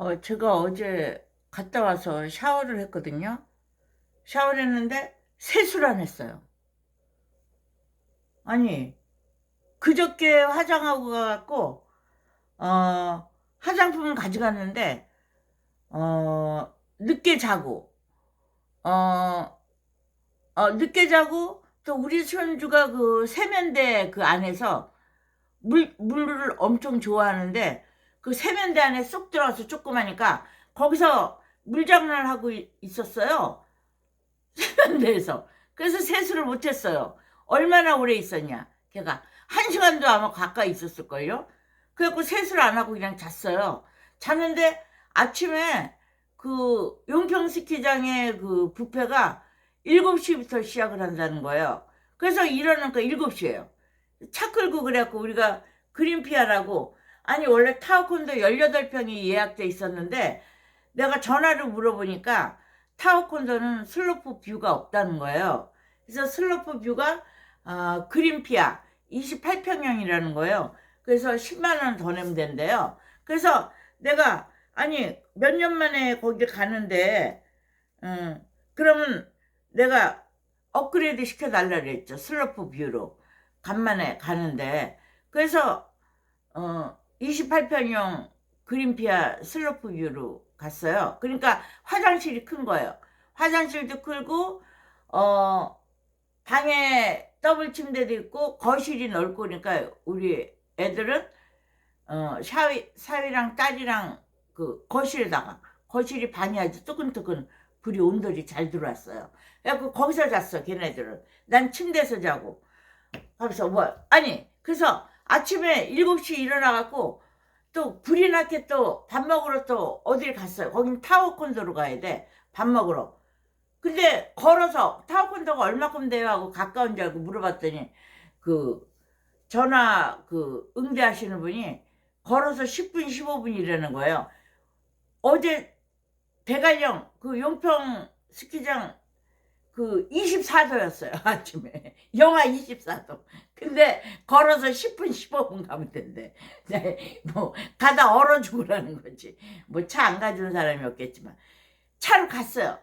어, 제가 어제 갔다 와서 샤워를 했거든요. 샤워를 했는데 세수를 안 했어요. 아니, 그저께 화장하고 가갖고, 어, 화장품을 가져갔는데, 어, 늦게 자고, 어, 어, 늦게 자고, 또 우리 손주가 그 세면대 그 안에서 물, 물을 엄청 좋아하는데, 그 세면대 안에 쏙 들어가서 조그마니까 거기서 물장난을 하고 이- 있었어요. 세면대에서. 그래서 세수를 못했어요. 얼마나 오래 있었냐. 걔가 한 시간도 아마 가까이 있었을걸요. 그래갖고 세수를 안 하고 그냥 잤어요. 잤는데 아침에 그 용평 스키장의 그 뷔페가 7시부터 시작을 한다는 거예요. 그래서 일어나니까 7시예요. 차 끌고 그래갖고 우리가 그린피아라고 아니 원래 타워콘도 18평이 예약돼 있었는데 내가 전화로 물어보니까 타워콘도는 슬로프 뷰가 없다는 거예요. 그래서 슬로프 뷰가 어, 그린피아 28평형이라는 거예요. 그래서 10만 원 더 내면 된대요. 그래서 내가 아니 몇 년 만에 거기 가는데 음, 그러면 내가 업그레이드 시켜달라 그랬죠. 슬로프 뷰로 간만에 가는데 그래서 어 28평형 그린피아 슬로프 뷰로 갔어요. 그러니까 화장실이 큰 거예요. 화장실도 크고 어 방에 더블 침대도 있고 거실이 넓고 그러니까 우리 애들은 어 샤위 사위랑 딸이랑 그 거실에다가 거실이 방이 아주 뜨끈뜨끈 불이 온돌이 잘 들어왔어요. 그래갖고 거기서 잤어 걔네들은. 난 침대에서 자고. 하면서 뭐 아니 그래서 아침에 7시에 일어나갖고 또 불이 나게 또 밥 먹으러 또 어딜 갔어요. 거긴 타워콘도로 가야 돼. 밥 먹으러. 근데 걸어서 타워콘도가 얼마큼 돼요 하고 가까운 줄 알고 물어봤더니 그 전화 그 응대하시는 분이 걸어서 10분 15분이라는 거예요. 어제 대관령 그 용평 스키장 그 24도였어요 아침에. 영하 24도. 근데 걸어서 10분 15분 가면 된대. 네, 뭐 가다 얼어 죽으라는 거지. 뭐 차 안 가져온 사람이 없겠지만. 차로 갔어요.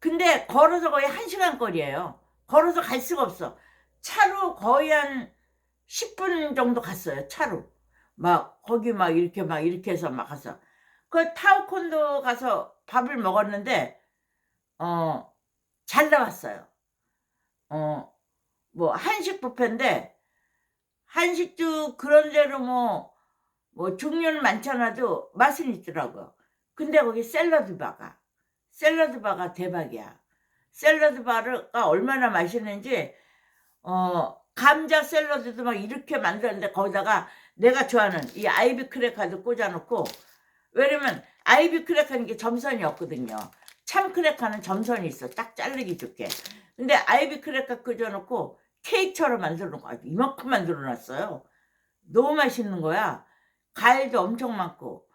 근데 걸어서 거의 1시간 거리예요. 걸어서 갈 수가 없어. 차로 거의 한 10분 정도 갔어요 차로. 막 거기 막 이렇게 막 이렇게 해서 막 가서. 그 타오콘도 가서 밥을 먹었는데 어 잘 나왔어요. 어, 뭐, 한식 뷔페인데, 한식도 그런 대로 뭐, 뭐, 종류는 많잖아도 맛은 있더라고요. 근데 거기 샐러드 바가, 샐러드 바가 대박이야. 샐러드 바가 얼마나 맛있는지, 어, 감자 샐러드도 막 이렇게 만들었는데, 거기다가 내가 좋아하는 이 아이비 크래커도 꽂아놓고, 왜냐면, 아이비 크래커는 게 점선이 없거든요. 참 크래커는 점선이 있어. 딱 자르기 좋게. 근데 아이비 크래커 끄져놓고 케이크처럼 만들어 놓고 아주 이만큼 만들어 놨어요. 너무 맛있는 거야. 과일도 엄청 많고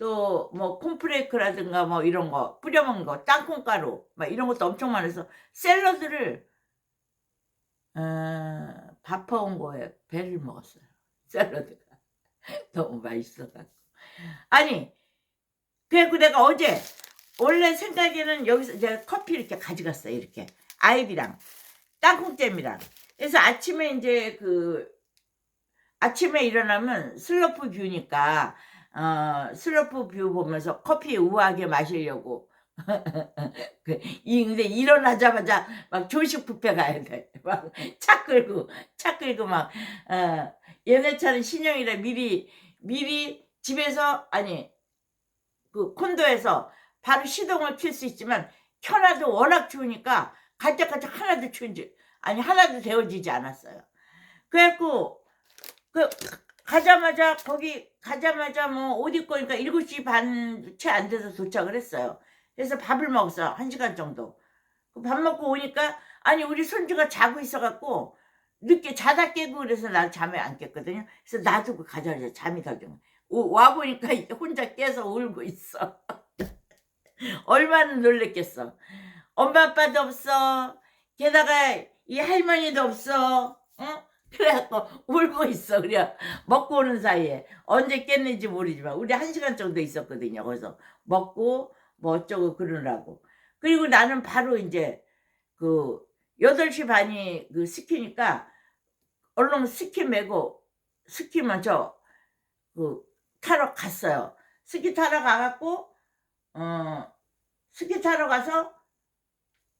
또뭐 콘프레이크라든가 뭐 이런 거 뿌려 먹는 거 땅콩가루 막 이런 것도 엄청 많아서 샐러드를 어, 밥퍼온 거에 배를 먹었어요. 샐러드가 너무 맛있어가지고 아니 그래갖고 내가 어제 원래 생각에는 여기서 제가 커피 이렇게 가져갔어요. 이렇게 아이비랑 땅콩잼이랑. 그래서 아침에 이제 그 아침에 일어나면 슬로프 뷰니까 어 슬로프 뷰 보면서 커피 우아하게 마시려고. 그, 이 근데 일어나자마자 막 조식 뷔페 가야 돼. 막 차 끌고 차 끌고 막 어, 얘네 차는 신형이라 미리 미리 집에서 아니 그 콘도에서 바로 시동을 킬 수 있지만 켜놔도 워낙 추우니까 갈 때까지 하나도 추운지 아니 하나도 데워지지 않았어요. 그래갖고 그 가자마자 거기 가자마자 뭐 옷 입고 니까 7시 반 채 안 돼서 도착을 했어요. 그래서 밥을 먹었어. 한 시간 정도. 그밥 먹고 오니까 아니 우리 손주가 자고 있어갖고 늦게 자다 깨고 그래서 난 잠에 안 깼거든요. 그래서 놔두고 가자마자 잠이 더 좀. 와 보니까 혼자 깨서 울고 있어. 얼마나 놀랬겠어. 엄마 아빠도 없어. 게다가 이 할머니도 없어. 어? 그래갖고 울고 있어. 그래 먹고 오는 사이에 언제 깼는지 모르지만 우리 한 시간 정도 있었거든요. 거기서 먹고 뭐 어쩌고 그러느라고. 그리고 나는 바로 이제 그 8시 반이 그 스키니까 얼른 스키 메고 스키 먼저 그 타러 갔어요. 스키 타러 가갖고 어 스키 타러 가서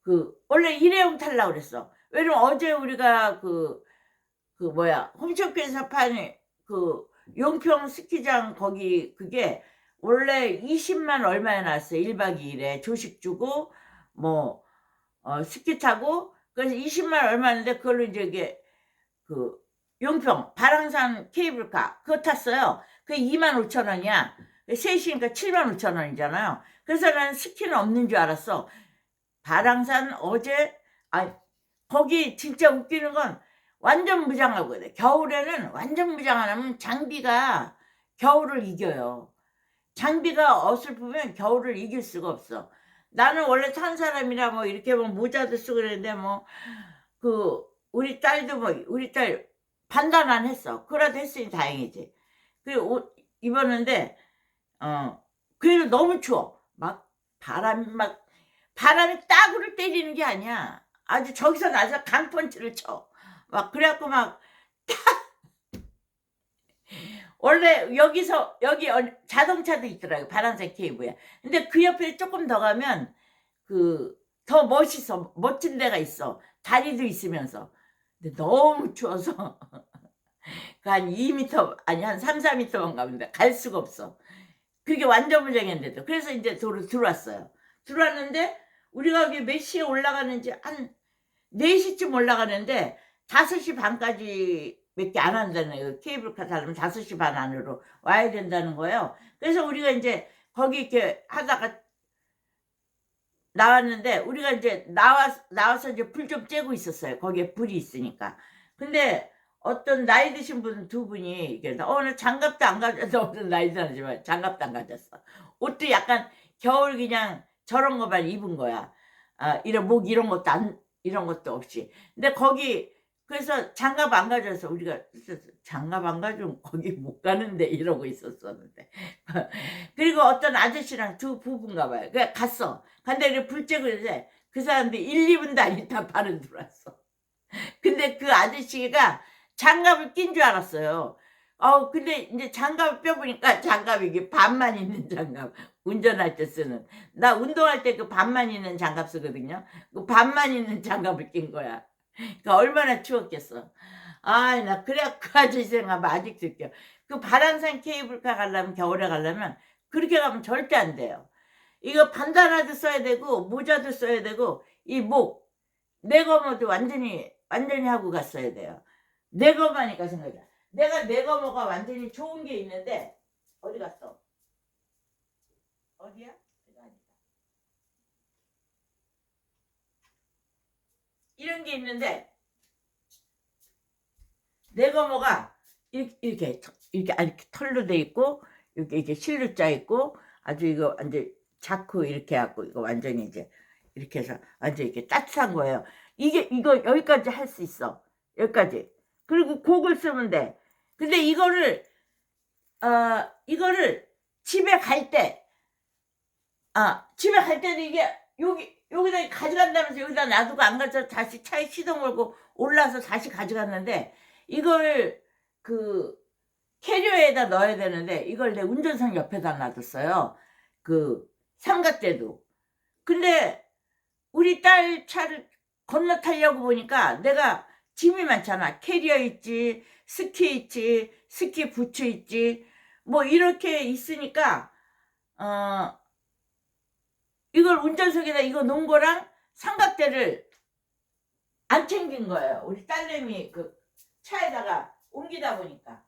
그 원래 일회용 탈라 그랬어. 왜냐면 어제 우리가 그그 뭐야 홈쇼핑에서 파는 그 용평 스키장 거기 그게 원래 20만 얼마에 나왔어요. 1박 2일에 조식 주고 뭐 어, 스키 타고 그래서 20만 얼마인데 그걸로 이제 이게 그 용평 바랑산 케이블카 그거 탔어요. 그게 2만 5천 원이야. 셋이니까 7만 5천 원이잖아요. 그래서 나는 스키는 없는 줄 알았어. 바랑산 어제 아 거기 진짜 웃기는 건 완전 무장하거든. 겨울에는 완전 무장 안 하면 장비가 겨울을 이겨요. 장비가 어설프면 겨울을 이길 수가 없어. 나는 원래 탄 사람이라 뭐 이렇게 뭐 모자도 쓰고 그랬는데 뭐 그 우리 딸도 뭐 우리 딸 판단 안 했어. 그래도 했으니 다행이지. 그리고 옷 입었는데 어 그래도 너무 추워. 막 바람이 막 바람이 따구를 때리는 게 아니야. 아주 저기서 나서 강펀치를 쳐. 막 그래갖고 막 원래 여기서 여기 어- 자동차도 있더라고요. 파란색 케이블에. 근데 그 옆에 조금 더 가면 그 더 멋있어. 멋진 데가 있어. 다리도 있으면서. 근데 너무 추워서 그 한 2m 아니 한 3, 4m만 가면 돼. 갈 수가 없어. 그게 완전 무장했는데도. 그래서 이제 도로 들어왔어요. 들어왔는데 우리가 여기 몇 시에 올라가는지 한 4시쯤 올라가는데 5시 반까지 밖에 안 한다는 거예요. 케이블카 타려면 5시 반 안으로 와야 된다는 거예요. 그래서 우리가 이제 거기 이렇게 하다가 나왔는데 우리가 이제 나와, 나와서 이제 불 좀 쬐고 있었어요. 거기에 불이 있으니까. 근데 어떤 나이 드신 분 두 분이 이렇게 어, 나 장갑도 안 가졌어. 어떤 나이 드시지만 장갑도 안 가졌어. 옷도 약간 겨울 그냥 저런 거만 입은 거야. 아, 이런 목 이런 것도 안 이런 것도 없이. 근데 거기 그래서 장갑 안 가져서 우리가. 장갑 안 가지면 거기 못 가는데 이러고 있었었는데. 그리고 어떤 아저씨랑 두 부부인가 봐요. 그래 갔어. 근데 이렇게 불 쬐고 있는데 그 사람들이 1, 2분도 안 있다 바로 들어왔어. 근데 그 아저씨가 장갑을 낀 줄 알았어요. 어, 근데 이제 장갑을 껴보니까 장갑이 이게 반만 있는 장갑. 운전할 때 쓰는. 나 운동할 때 그 반만 있는 장갑 쓰거든요. 그 반만 있는 장갑을 낀 거야. 그러니까 얼마나 추웠겠어. 아, 나 그래 그 아저씨 생각하면 아직도 웃겨. 그 바람산 케이블카 가려면 겨울에 가려면 그렇게 가면 절대 안 돼요. 이거 반다나도 써야 되고 모자도 써야 되고 이 목 내거머도 완전히 완전히 하고 갔어야 돼요. 내거마니까 생각해. 내가 내거머가 완전히 좋은 게 있는데 어디 갔어? 어디야? 이거 아니다. 이런 게 있는데 내거머가 이렇게 이렇게 터- 이렇게 아, 이렇게 털로 돼 있고 이렇게 이렇게 실로 짜 있고 아주 이거 완전 자크 이렇게 하고 이거 완전히 이제 이렇게 해서 완전 이렇게 따뜻한 거예요. 이게 이거 여기까지 할 수 있어. 여기까지. 그리고 곡을 쓰면 돼. 근데 이거를 어 이거를 집에 갈 때, 아 집에 갈 때는 이게 여기 여기다 가져간다면서 여기다 놔두고 안 가서 다시 차에 시동 걸고 올라서 다시 가져갔는데 이걸 그 캐리어에다 넣어야 되는데 이걸 내 운전석 옆에다 놔뒀어요. 그 삼각대도. 근데 우리 딸 차를 건너 타려고 보니까 내가 짐이 많잖아. 캐리어 있지, 스키 있지, 스키 부츠 있지. 뭐 이렇게 있으니까 어 이걸 운전석에다 이거 놓은 거랑 삼각대를 안 챙긴 거예요. 우리 딸내미 그 차에다가 옮기다 보니까.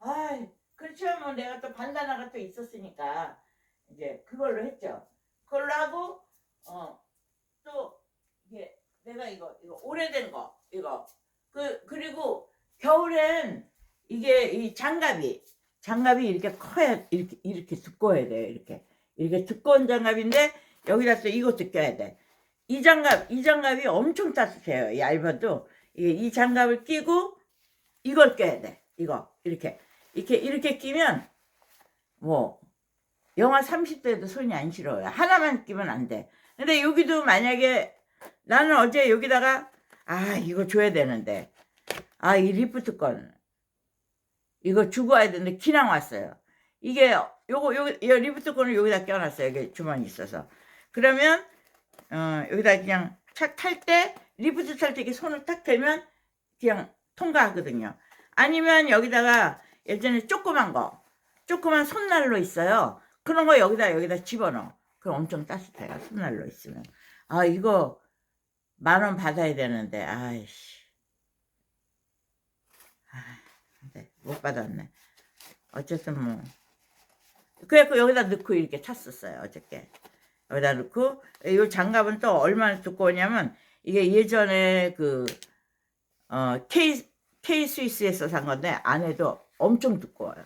아이, 그렇지만 내가 또 반다나가 또 있었으니까 이제 그걸로 했죠. 그걸로 하고 어 또 이게 내가 이거 이거 오래된 거 이거 그 그리고 겨울엔 이게 이 장갑이 장갑이 이렇게 커야 이렇게 이렇게 두꺼워야 돼요. 이렇게 이렇게 두꺼운 장갑인데 여기다 또 이것도 껴야 돼. 이 장갑 이 장갑이 엄청 따뜻해요. 얇아도 이 장갑을 끼고 이걸 껴야 돼. 이거 이렇게 이렇게 이렇게 끼면 뭐 영하 30도에도 손이 안 시려요. 하나만 끼면 안 돼. 근데 여기도 만약에 나는 어제 여기다가 아 이거 줘야 되는데 아 이 리프트 건 이거 주고 와야 되는데 기랑 왔어요. 이게 요거 요거 이 리프트 건을 여기다 껴놨어요. 여기 주머니 있어서 그러면 어 여기다 그냥 착탈때 리프트 탈 때 이렇게 손을 탁 대면 그냥 통과하거든요. 아니면 여기다가 예전에 조그만 거 조그만 손난로 있어요. 그런 거 여기다 여기다 집어넣어. 그럼 엄청 따뜻해요. 손난로 있으면. 아 이거 만 원 받아야 되는데 아이씨. 아, 네, 못 받았네. 어쨌든 뭐 그래갖고 여기다 넣고 이렇게 탔었어요 어저께. 여기다 넣고 이 장갑은 또 얼마나 두꺼우냐면 이게 예전에 그 어, K K 스위스에서 산 건데 안에도 엄청 두꺼워요.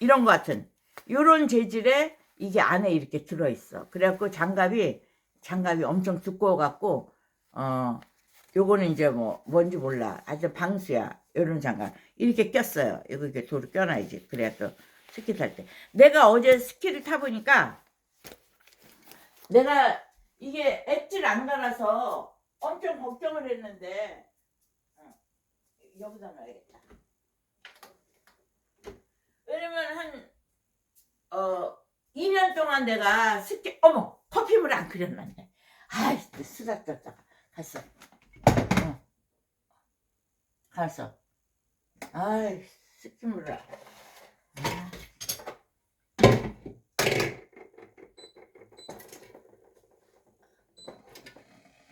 이런 거 같은 요런 재질의 이게 안에 이렇게 들어 있어. 그래갖고 장갑이 장갑이 엄청 두꺼워 갖고 어 요거는 이제 뭐 뭔지 몰라. 아주 방수야. 요런 장갑 이렇게 꼈어요. 이거 이렇게 도로 껴놔야지. 그래야 또 스키 탈 때. 내가 어제 스키를 타보니까 내가 이게 엣지를 안 갈아서 엄청 걱정을 했는데 어, 여기다 놔야겠다. 왜냐면 한, 어, 2년 동안 내가 스키, 어머! 커피물 안 끓여놨네. 아이, 쓰다쓰다가 갔어. 어. 갔어. 아이, 스키물을.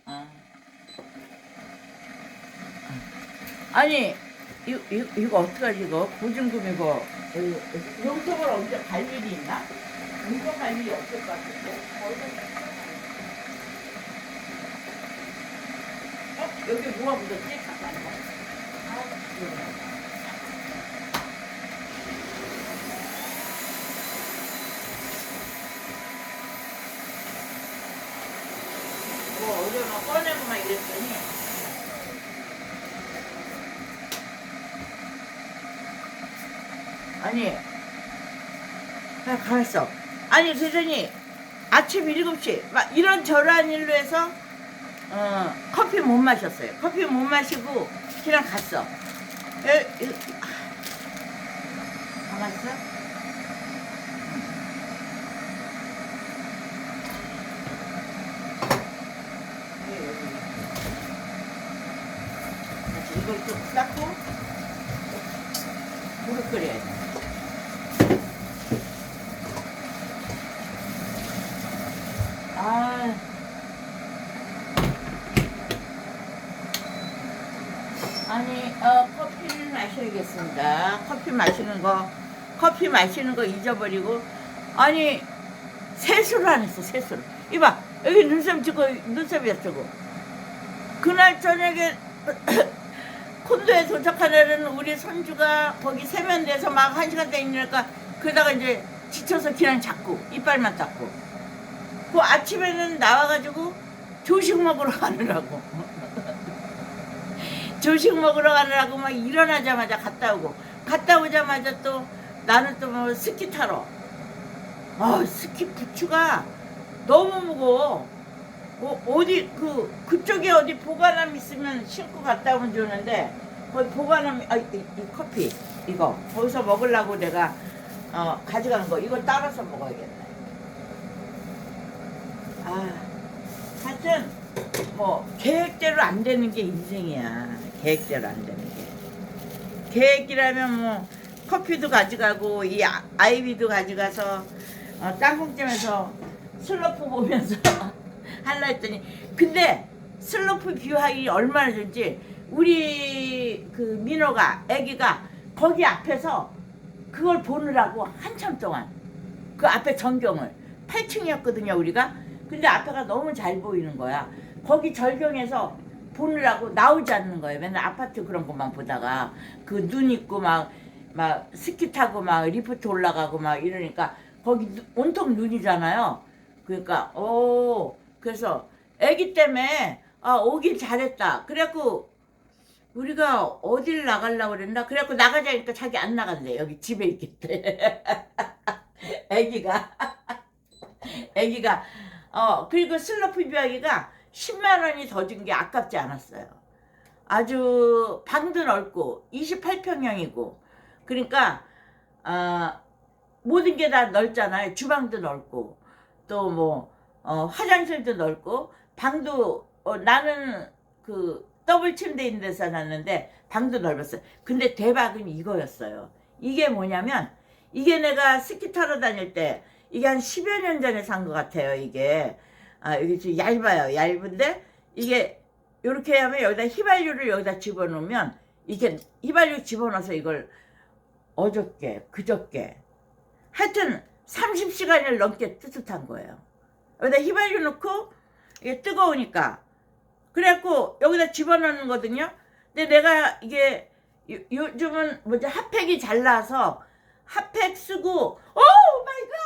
아. 아. 아니 이, 이, 이거 어떡하지 이거 보증금 이거 이거 용돈을 언제 갈 일이 있나? 용돈 갈 일이 없을 것 같은데 여기 뭐가 묻었지? 뭐 어제 막 꺼내고 막 이랬더니 아니 아 가만있어 아니 그러더니 아침 7시 막 이런 저러한 일로 해서 어, 커피 못 마셨어요. 커피 못 마시고 그냥 갔어. 에, 에, 아, 가만있어 예, 여기. 다시 이걸 좀 닦고 물을 끓여야 돼 아. 아니, 어, 커피를 마셔야겠습니다. 커피 마시는 거, 커피 마시는 거 잊어버리고, 아니, 세수를 안 했어, 세수를. 이봐, 여기 눈썹 찍고, 눈썹이야, 저거. 그날 저녁에, 콘도에 도착하려는 우리 손주가 거기 세면대에서 막 한 시간 땡기니까, 그러다가 이제 지쳐서 그냥 잡고, 이빨만 닦고. 그 아침에는 나와가지고 조식 먹으러 가느라고 조식 먹으러 가느라고 막 일어나자마자 갔다 오고 갔다 오자마자 또 나는 또 뭐 스키 타러. 아 스키 부츠가 너무 무거워. 어, 어디 그 그쪽에 어디 보관함 있으면 신고 갔다 오면 좋은데 거기 보관함 아, 이, 이 커피 이거 거기서 먹으려고 내가 어, 가져간 거 이거 따라서 먹어야겠네. 아, 하여튼 뭐 계획대로 안 되는 게 인생이야. 계획대로 안 되는 게. 계획이라면 뭐 커피도 가져가고 이 아- 아이비도 가져가서 어, 땅콩찜에서 슬로프 보면서 할라 했더니 근데 슬로프 뷰하기 얼마나 좋지 우리 그 민호가 애기가 거기 앞에서 그걸 보느라고 한참 동안 그 앞에 전경을 8층이었거든요 우리가 근데 앞에가 너무 잘 보이는 거야 거기 절경에서 보느라고 나오지 않는 거예요 맨날 아파트 그런 것만 보다가 그 눈 있고 막 막 스키 타고 막 리프트 올라가고 막 이러니까 거기 누- 온통 눈이잖아요 그러니까 오 그래서 애기 때문에 아 오길 잘했다 그래갖고 우리가 어딜 나가려고 그랬나? 그래갖고 나가자니까 자기 안 나간대. 여기 집에 있겠대. 애기가. 애기가. 어, 그리고 슬로프 비하기가 10만 원이 더 준 게 아깝지 않았어요. 아주 방도 넓고 28평형이고 그러니까 아 모든 게 다 넓잖아요. 주방도 넓고 또뭐 어, 화장실도 넓고 방도 어, 나는 그 더블 침대 있는 데서 샀는데 방도 넓었어요. 근데 대박은 이거였어요. 이게 뭐냐면 이게 내가 스키 타러 다닐 때 이게 한 10여 년 전에 산 것 같아요. 이게 아 이게 좀 얇아요. 얇은데 이게 이렇게 하면 여기다 휘발유를 여기다 집어넣으면 이게 휘발유 집어넣어서 이걸 어저께 그저께 하여튼 30시간을 넘게 뜨뜻한 거예요. 여기다 휘발유 넣고 이게 뜨거우니까 그래갖고 여기다 집어넣는 거거든요. 근데 내가 이게 요, 요즘은 뭐지 핫팩이 잘 나와서 핫팩 쓰고 오 마이 갓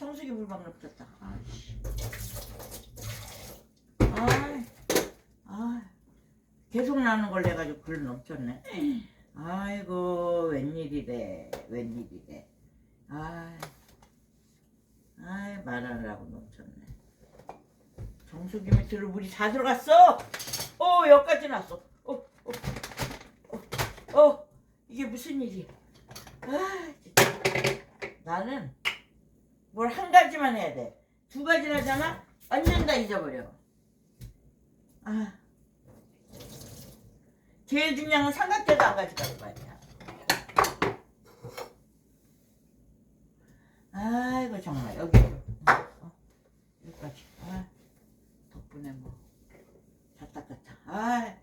정수기 물방 넘쳤다. 아이씨. 아, 아, 계속 나는 걸 내가지고 글 넘쳤네. 아이고 웬일이래 웬일이래. 아, 아이 말하느라고 넘쳤네. 정수기 밑으로 물이 다 들어갔어. 어 여기까지 났어. 어, 어, 어, 어 이게 무슨 일이야? 아. 나는 뭘 한 가지만 해야 돼. 두 가지를 하잖아. 완전 다 잊어버려. 아, 제일 중요한 건 삼각대도 안 가져갈 거 아니야. 아이고 정말 여기 어, 여기까지. 아, 덕분에 뭐 잤다 갔다. 아,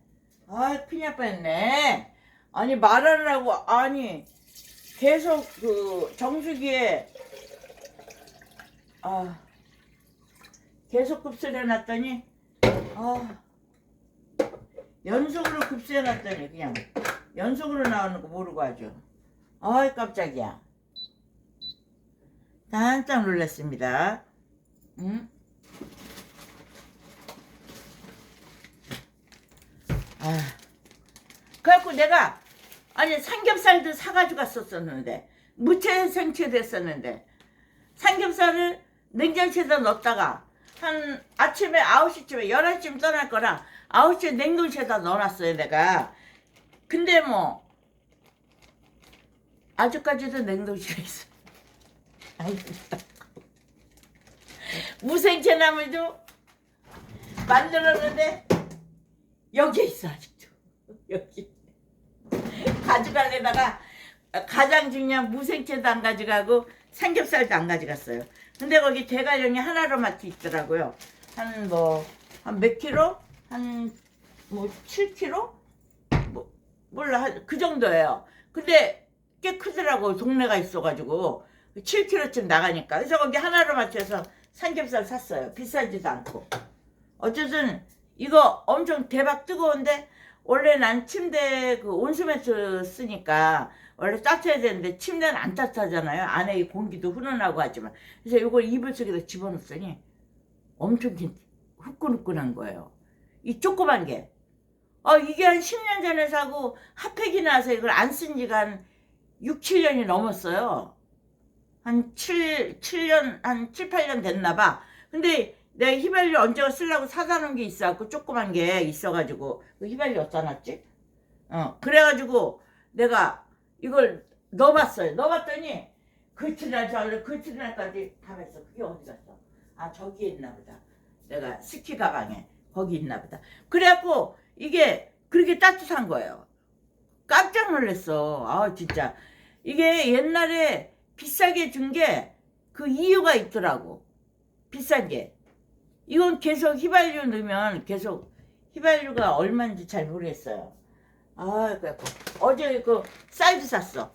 아 큰일 날 뻔했네. 아니 말하느라고 아니 계속 그 정수기에 아 계속 급수를 해놨더니 아 연속으로 급수해놨더니 그냥 연속으로 나오는 거 모르고 아주. 아이 깜짝이야. 깜짝 놀랐습니다. 응? 아. 그래갖고 내가 아니 삼겹살도 사가지고 갔었었는데 무채 생채됐었는데 삼겹살을 냉장실에다 넣었다가 한 아침에 9시쯤에 11시쯤 떠날 거라 9시에 냉동실에다 넣어놨어요 내가. 근데 뭐 아직까지도 냉동실에 있어. 무생채 나물도 만들었는데 여기에 있어 아직도. 여기. 가져가려다가 가장 중요한 무생채도 안 가져가고 삼겹살도 안 가져갔어요. 근데 거기 대가령이 하나로마트 있더라고요. 한 뭐 한 몇 킬로? 한 뭐 7킬로? 뭐 몰라 한 그 정도예요. 근데 꽤 크더라고 동네가 있어가지고 7킬로쯤 나가니까 그래서 거기 하나로마트에서 삼겹살 샀어요. 비싸지도 않고 어쨌든 이거 엄청 대박 뜨거운데 원래 난 침대 그 온수매트 쓰니까 원래 따뜻해야 되는데 침대는 안 따뜻하잖아요. 안에 이 공기도 훈훈하고 하지만 그래서 이걸 이불 속에다 집어넣었더니 엄청 긴- 후끈후끈한 거예요. 이 조그만 게. 아 이게 한 10년 전에 사고 핫팩이 나서 이걸 안 쓴 지가 한 6, 7년이 넘었어요. 한 7, 7년, 한 7, 8년 됐나 봐. 근데 내가 휘발유 언제가 쓰려고 사다 놓은 게 있어갖고 조그만 게 있어가지고 그 휘발유 어디다 놨지? 어 그래가지고 내가 이걸 넣어봤어요. 넣어봤더니 그치날 저를 그치날까지 가면서 그게 어디 갔어? 아 저기에 있나 보다. 내가 스키 가방에 거기 있나 보다. 그래갖고 이게 그렇게 따뜻한 거예요. 깜짝 놀랐어. 아 진짜 이게 옛날에 비싸게 준 게 그 이유가 있더라고. 비싼 게. 이건 계속 휘발유 넣으면 계속 휘발유가 얼마인지 잘 모르겠어요. 아, 그래갖고 어제 그 쌀도 샀어.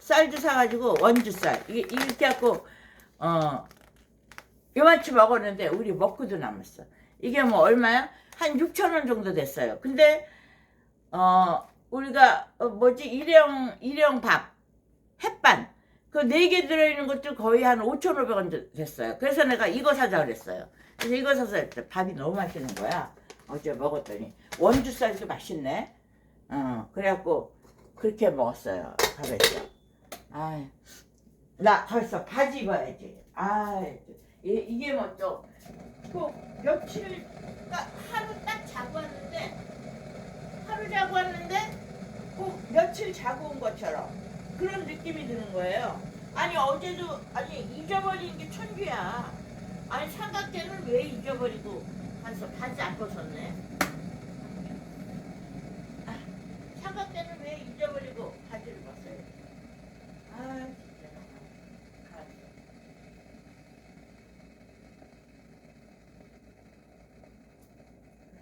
쌀도 사가지고 원주 쌀 이게 이렇게 갖고 어 요만치 먹었는데 우리 먹고도 남았어. 이게 뭐 얼마야? 한 6천 원 정도 됐어요. 근데 어 우리가 어, 뭐지 일회용 일회용 밥 햇반 그 네 개 들어있는 것도 거의 한 5,500원 됐어요. 그래서 내가 이거 사자 그랬어요. 그래서 이거 사서 했더니 밥이 너무 맛있는 거야. 어제 먹었더니 원주 쌀도 맛있네. 어, 그래갖고 그렇게 먹었어요. 가면서. 아, 나 벌써 바지 입어야지. 아, 이, 이게 뭐또 그 며칠 딱 하루 딱 자고 왔는데 하루 자고 왔는데 그 며칠 자고 온 것처럼 그런 느낌이 드는 거예요. 아니 어제도 아니 잊어버리는 게 천주야. 아니 삼각대는 왜 잊어버리고 가서 바지 안 벗었네. 아, 삼각대는 왜 잊어버리고 바지를 벗어요? 아 진짜. 가만있어.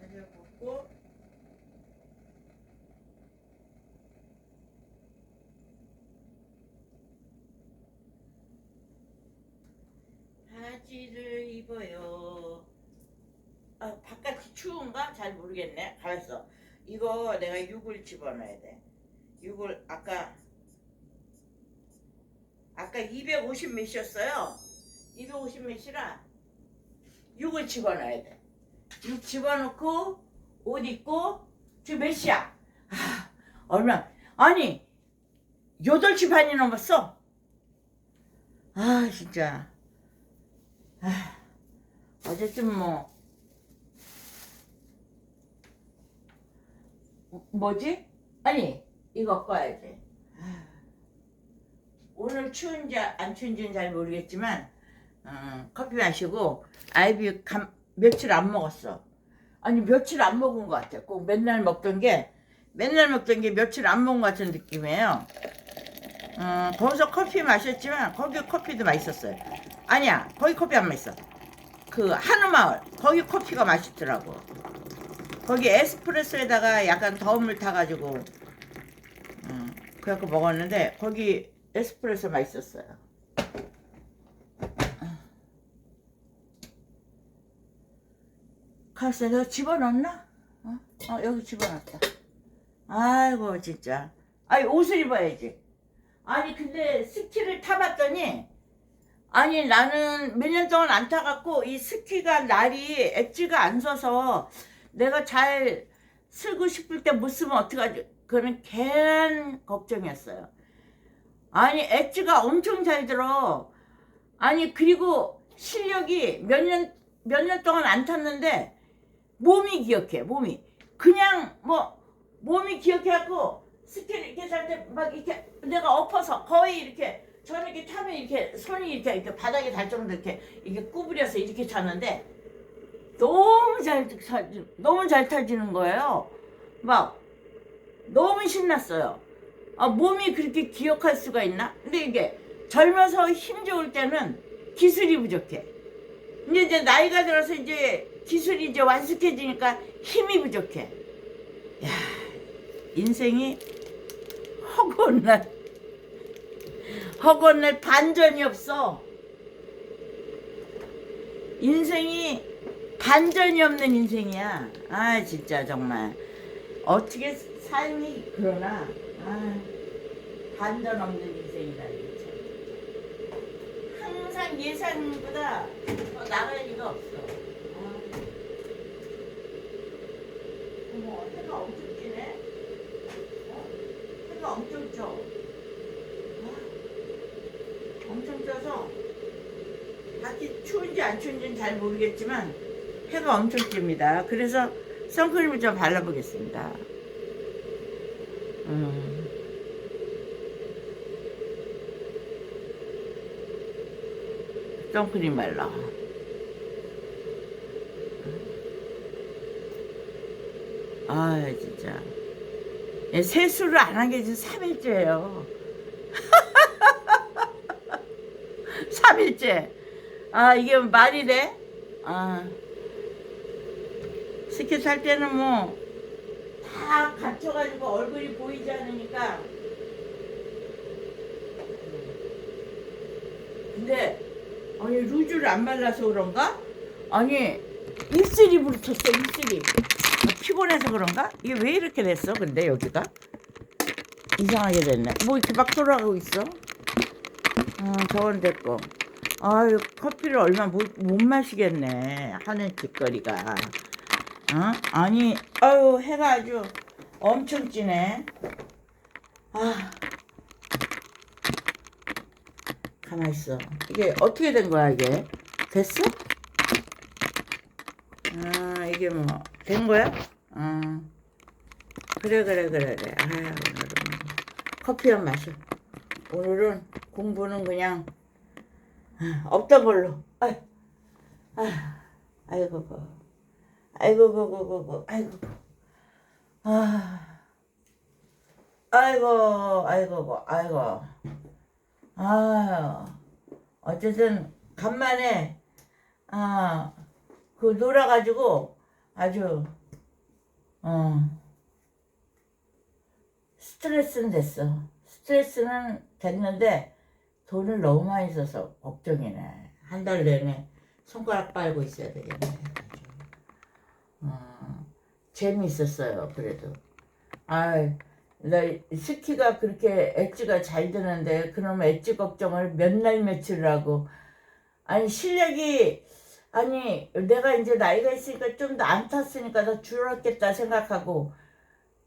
바지를 벗고 바지를 입어요. 아, 바깥이 추운가? 잘 모르겠네. 가만있어. 이거 내가 6을 집어넣어야 돼. 6을 아까 아까 250 몇이었어요. 250 몇이라 6을 집어넣어야 돼. 6 집어넣고 옷 입고 지금 몇 시야? 아, 얼마? 아니 8시 반이 넘었어. 아 진짜. 아, 어제쯤 뭐 뭐지? 아니 이거 꺼야지. 아, 오늘 추운지 안 추운지는 잘 모르겠지만 어, 커피 마시고 아이비 감, 며칠 안 먹었어. 아니 며칠 안 먹은 것 같아. 꼭 맨날 먹던 게 맨날 먹던 게 며칠 안 먹은 것 같은 느낌이에요. 어, 거기서 커피 마셨지만 거기 커피도 맛있었어요. 아니야 거기 커피 안 맛있어. 그 한우마을 거기 커피가 맛있더라고. 거기 에스프레소에다가 약간 물 타가지고 음, 그래갖고 먹었는데 거기 에스프레소 맛있었어요. 글쎄 내가 집어넣나? 어? 어 여기 집어넣었다. 아이고 진짜. 아니 옷을 입어야지. 아니 근데 스키를 타봤더니 아니 나는 몇 년 동안 안 타갖고 이 스키가 날이 엣지가 안 서서 내가 잘 쓰고 싶을 때 못 쓰면 어떡하지? 그런 괜한 걱정이었어요. 아니 엣지가 엄청 잘 들어. 아니 그리고 실력이 몇 년 몇 년 동안 안 탔는데 몸이 기억해 몸이 그냥 뭐 몸이 기억해갖고 스키를 이렇게 살 때 막 이렇게 내가 엎어서 거의 이렇게 저는 이렇게 타면 이렇게 손이 이렇게, 이렇게 바닥에 닿을 정도 이렇게 이렇게 구부려서 이렇게 탔는데 너무 잘 타, 너무 잘 타지는 거예요. 막 너무 신났어요. 아, 몸이 그렇게 기억할 수가 있나? 근데 이게 젊어서 힘 좋을 때는 기술이 부족해. 근데 이제 나이가 들어서 이제 기술이 이제 완숙해지니까 힘이 부족해. 야, 인생이 허구한 날, 날 반전이 없어. 인생이 반전이 없는 인생이야. 아, 진짜 정말. 어떻게 삶이 그러나, 아, 반전 없는 인생이다, 참. 항상 예상보다 더 나갈 리가 없어. 아. 해가 엄청 찌네? 어? 해가 엄청 쪄. 아, 엄청 쪄서 밖이 추운지 안 추운지는 잘 모르겠지만 해가 엄청 찝니다. 그래서 선크림을 좀 발라보겠습니다. 음. 선크림 발라. 아 진짜 예, 세수를 안 한 게 지금 3일째예요 3일째. 아 이게 말이 돼? 아. 스키 탈 때는 뭐 다 갇혀가지고 얼굴이 보이지 않으니까. 근데 아니 루즈를 안 발라서 그런가? 아니 입술이 부르쳤어 입술이. 피곤해서 그런가? 이게 왜 이렇게 됐어 근데 여기가? 이상하게 됐네. 뭐 이렇게 막 돌아가고 있어? 어 저건 됐고 아유 커피를 얼마 못, 못 마시겠네 하는 짓거리가 어? 아니 아유 해가 아주 엄청 진해. 아. 가만 있어. 이게 어떻게 된 거야, 이게? 됐어? 아, 이게 뭐, 된 거야? 아. 그래, 그래, 그래, 그래. 아, 오늘은 커피 한 마셔. 오늘은 공부는 그냥, 아, 없던 걸로. 아이고, 그. 아이고, 그, 그, 그, 그, 아이고. 아, 아이고, 아이고, 그, 아이고. 아, 어쨌든 간만에 아, 그 놀아가지고 아주 어 스트레스는 됐어. 스트레스는 됐는데 돈을 너무 많이 써서 걱정이네. 한 달 내내 손가락 빨고 있어야 되겠네. 어, 재미있었어요. 그래도. 아, 나 스키가 그렇게 엣지가 잘 드는데 그놈 엣지 걱정을 몇 날 며칠을 하고 아니 실력이 아니 내가 이제 나이가 있으니까 좀더안 탔으니까 더 줄었겠다 생각하고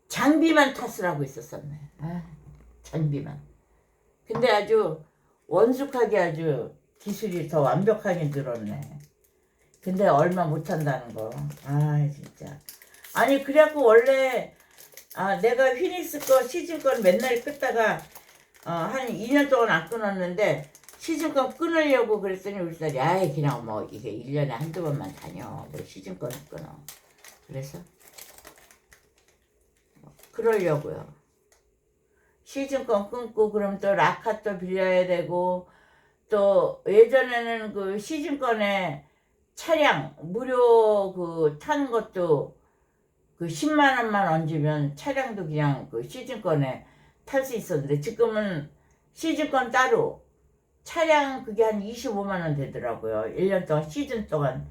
장비만 탔으라고 있었었네 아, 장비만 근데 아주 원숙하게 아주 기술이 더 완벽하게 늘었네. 근데 얼마 못 한다는 거 아 진짜. 아니 그래갖고 원래 아, 내가 휘니스 거 시즌 건 맨날 끊다가 어, 한 2년 동안 안 끊었는데 시즌 건 끊으려고 그랬더니 우리 딸이 아이 그냥 뭐 이게 1년에 한두 번만 다녀. 뭐 시즌 건을 끊어. 그래서? 뭐 그러려고요 시즌 건 끊고 그럼 또 라카 또 빌려야 되고 또 예전에는 그 시즌 건에 차량 무료 그 타는 것도 그 10만 원만 얹으면 차량도 그냥 그 시즌권에 탈 수 있었는데 지금은 시즌권 따로 차량 그게 한 25만 원 되더라고요. 1년 동안 시즌 동안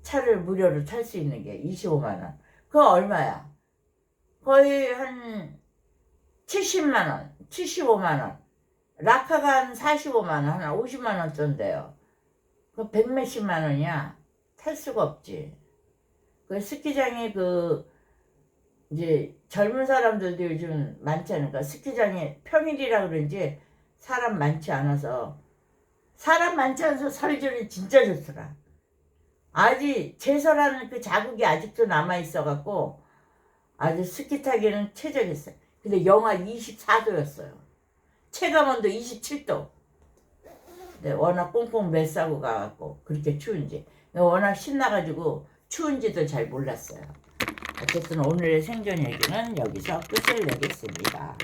차를 무료로 탈 수 있는 게 25만 원. 그거 얼마야? 거의 한 70만 원, 75만 원. 라카가 한 45만 원, 한 50만 원 정도예요. 그 백몇십만 원이야. 탈 수가 없지. 그 스키장에 그 이제 젊은 사람들도 요즘 많지 않을까 스키장에 평일이라 그런지 사람 많지 않아서 사람 많지 않아서 설줄이 진짜 좋더라 아직 제설하는 그 자국이 아직도 남아있어 갖고 아주 스키 타기는 최적이었어요 근데 영하 24도였어요. 체감온도 27도. 근데 워낙 꽁꽁 매싸고 가갖고 그렇게 추운지. 워낙 신나가지고 추운지도 잘 몰랐어요. 어쨌든 오늘의 생존 얘기는 여기서 끝을 내겠습니다.